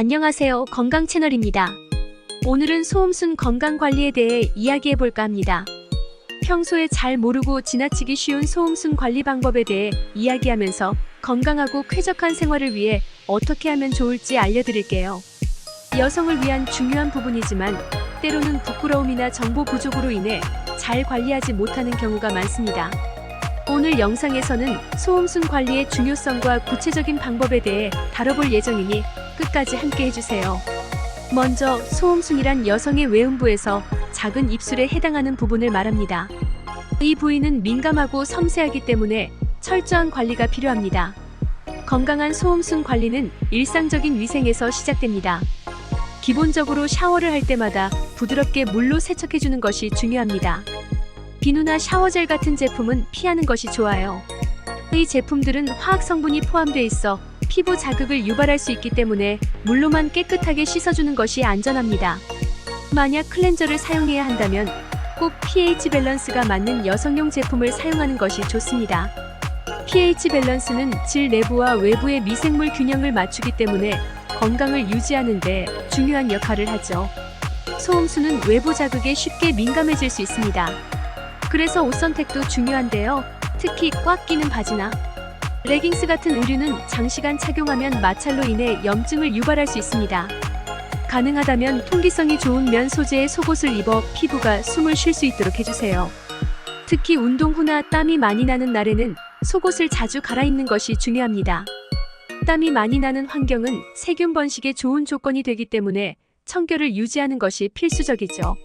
안녕하세요. 건강 채널입니다. 오늘은 소음순 건강 관리에 대해 이야기해 볼까 합니다. 평소에 잘 모르고 지나치기 쉬운 소음순 관리 방법에 대해 이야기하면서 건강하고 쾌적한 생활을 위해 어떻게 하면 좋을지 알려드릴게요. 여성을 위한 중요한 부분이지만 때로는 부끄러움이나 정보 부족으로 인해 잘 관리하지 못하는 경우가 많습니다. 오늘 영상에서는 소음순 관리의 중요성과 구체적인 방법에 대해 다뤄볼 예정이니 끝까지 함께 해주세요. 먼저 소음순이란 여성의 외음부에서 작은 입술에 해당하는 부분을 말합니다. 이 부위는 민감하고 섬세하기 때문에 철저한 관리가 필요합니다. 건강한 소음순 관리는 일상적인 위생에서 시작됩니다. 기본적으로 샤워를 할 때마다 부드럽게 물로 세척해주는 것이 중요합니다. 비누나 샤워젤 같은 제품은 피하는 것이 좋아요. 이 제품들은 화학 성분이 포함되어 있어 피부 자극을 유발할 수 있기 때문에 물로만 깨끗하게 씻어주는 것이 안전합니다. 만약 클렌저를 사용해야 한다면 꼭 pH 밸런스가 맞는 여성용 제품을 사용하는 것이 좋습니다. pH 밸런스는 질 내부와 외부의 미생물 균형을 맞추기 때문에 건강을 유지하는 데 중요한 역할을 하죠. 소음수는 외부 자극에 쉽게 민감해질 수 있습니다. 그래서 옷 선택도 중요한데요. 특히 꽉 끼는 바지나 레깅스 같은 의류는 장시간 착용하면 마찰로 인해 염증을 유발할 수 있습니다. 가능하다면 통기성이 좋은 면 소재의 속옷을 입어 피부가 숨을 쉴 수 있도록 해주세요. 특히 운동 후나 땀이 많이 나는 날에는 속옷을 자주 갈아입는 것이 중요합니다. 땀이 많이 나는 환경은 세균 번식에 좋은 조건이 되기 때문에 청결을 유지하는 것이 필수적이죠.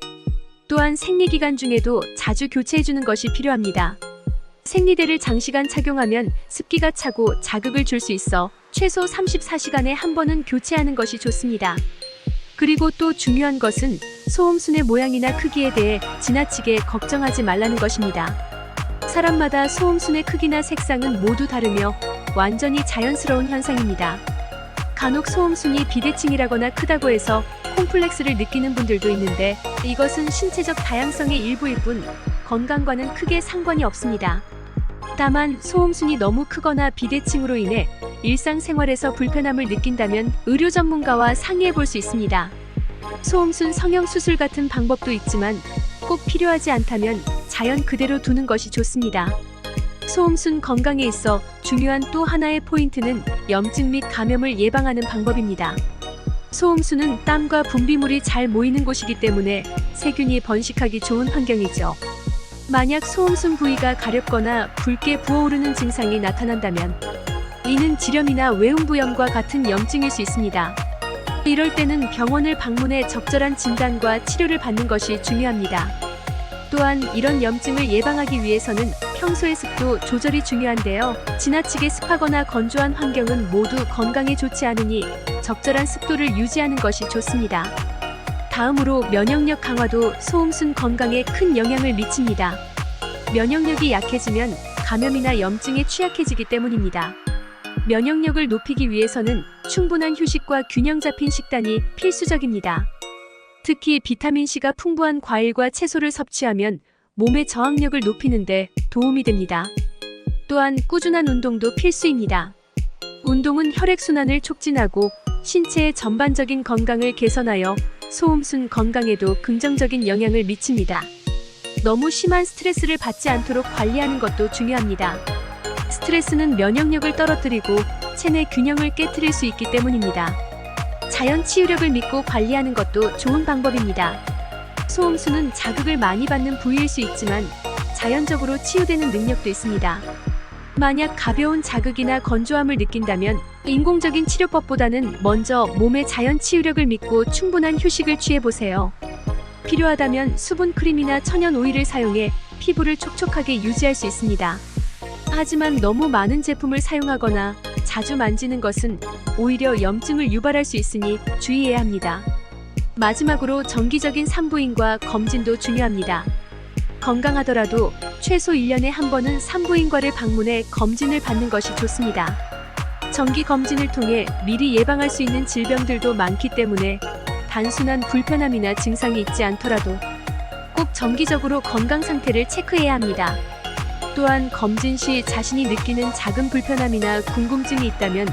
또한 생리기간 중에도 자주 교체해주는 것이 필요합니다. 생리대를 장시간 착용하면 습기가 차고 자극을 줄 수 있어 최소 34시간에 한 번은 교체하는 것이 좋습니다. 그리고 또 중요한 것은 소음순의 모양이나 크기에 대해 지나치게 걱정하지 말라는 것입니다. 사람마다 소음순의 크기나 색상은 모두 다르며 완전히 자연스러운 현상입니다. 간혹 소음순이 비대칭이라거나 크다고 해서 콤플렉스를 느끼는 분들도 있는데 이것은 신체적 다양성의 일부일 뿐 건강과는 크게 상관이 없습니다. 다만 소음순이 너무 크거나 비대칭으로 인해 일상생활에서 불편함을 느낀다면 의료 전문가와 상의해 볼 수 있습니다. 소음순 성형 수술 같은 방법도 있지만 꼭 필요하지 않다면 자연 그대로 두는 것이 좋습니다. 소음순 건강에 있어 중요한 또 하나의 포인트는 염증 및 감염을 예방하는 방법입니다. 소음수는 땀과 분비물이 잘 모이는 곳이기 때문에 세균이 번식하기 좋은 환경이죠. 만약 소음순 부위가 가렵거나 붉게 부어오르는 증상이 나타난다면 이는 지렴이나 외음부염과 같은 염증일 수 있습니다. 이럴 때는 병원을 방문해 적절한 진단과 치료를 받는 것이 중요합니다. 또한 이런 염증을 예방하기 위해서는 평소의 습도 조절이 중요한데요. 지나치게 습하거나 건조한 환경은 모두 건강에 좋지 않으니 적절한 습도를 유지하는 것이 좋습니다. 다음으로 면역력 강화도 소음순 건강에 큰 영향을 미칩니다. 면역력이 약해지면 감염이나 염증에 취약해지기 때문입니다. 면역력을 높이기 위해서는 충분한 휴식과 균형 잡힌 식단이 필수적입니다. 특히 비타민C가 풍부한 과일과 채소를 섭취하면 몸의 저항력을 높이는데 도움이 됩니다. 또한 꾸준한 운동도 필수입니다. 운동은 혈액순환을 촉진하고 신체의 전반적인 건강을 개선하여 소음순 건강에도 긍정적인 영향을 미칩니다. 너무 심한 스트레스를 받지 않도록 관리하는 것도 중요합니다. 스트레스는 면역력을 떨어뜨리고 체내 균형을 깨뜨릴 수 있기 때문입니다. 자연 치유력을 믿고 관리하는 것도 좋은 방법입니다. 소음수는 자극을 많이 받는 부위일 수 있지만 자연적으로 치유되는 능력도 있습니다. 만약 가벼운 자극이나 건조함을 느낀다면 인공적인 치료법보다는 먼저 몸의 자연 치유력을 믿고 충분한 휴식을 취해보세요. 필요하다면 수분 크림이나 천연 오일을 사용해 피부를 촉촉하게 유지할 수 있습니다. 하지만 너무 많은 제품을 사용하거나 자주 만지는 것은 오히려 염증을 유발할 수 있으니 주의해야 합니다. 마지막으로 정기적인 산부인과 검진도 중요합니다. 건강하더라도 최소 1년에 한 번은 산부인과를 방문해 검진을 받는 것이 좋습니다. 정기 검진을 통해 미리 예방할 수 있는 질병들도 많기 때문에 단순한 불편함이나 증상이 있지 않더라도 꼭 정기적으로 건강 상태를 체크해야 합니다. 또한 검진 시 자신이 느끼는 작은 불편함이나 궁금증이 있다면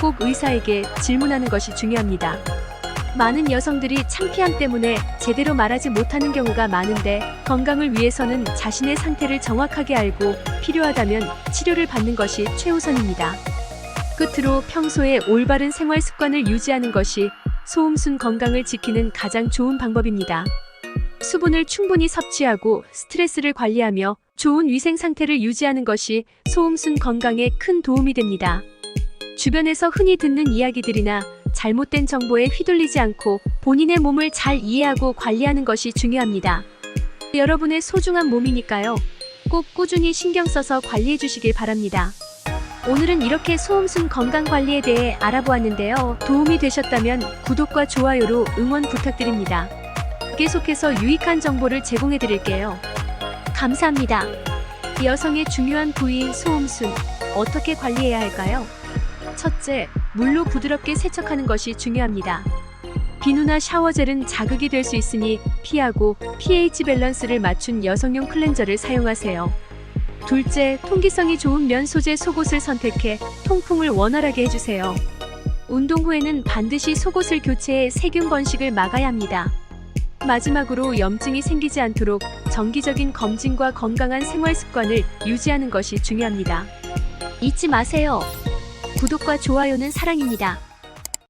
꼭 의사에게 질문하는 것이 중요합니다. 많은 여성들이 창피함 때문에 제대로 말하지 못하는 경우가 많은데 건강을 위해서는 자신의 상태를 정확하게 알고 필요하다면 치료를 받는 것이 최우선입니다. 끝으로 평소에 올바른 생활 습관을 유지하는 것이 소음순 건강을 지키는 가장 좋은 방법입니다. 수분을 충분히 섭취하고 스트레스를 관리하며 좋은 위생 상태를 유지하는 것이 소음순 건강에 큰 도움이 됩니다. 주변에서 흔히 듣는 이야기들이나 잘못된 정보에 휘둘리지 않고 본인의 몸을 잘 이해하고 관리하는 것이 중요합니다. 여러분의 소중한 몸이니까요. 꼭 꾸준히 신경 써서 관리해 주시길 바랍니다. 오늘은 이렇게 소음순 건강 관리에 대해 알아보았는데요. 도움이 되셨다면 구독과 좋아요로 응원 부탁드립니다. 계속해서 유익한 정보를 제공해 드릴게요. 감사합니다. 여성의 중요한 부위인 소음순 어떻게 관리해야 할까요? 첫째, 물로 부드럽게 세척하는 것이 중요합니다. 비누나 샤워젤은 자극이 될 수 있으니 피하고 pH 밸런스를 맞춘 여성용 클렌저를 사용하세요. 둘째, 통기성이 좋은 면 소재 속옷을 선택해 통풍을 원활하게 해주세요. 운동 후에는 반드시 속옷을 교체해 세균 번식을 막아야 합니다. 마지막으로 염증이 생기지 않도록 정기적인 검진과 건강한 생활 습관을 유지하는 것이 중요합니다. 잊지 마세요. 구독과 좋아요는 사랑입니다.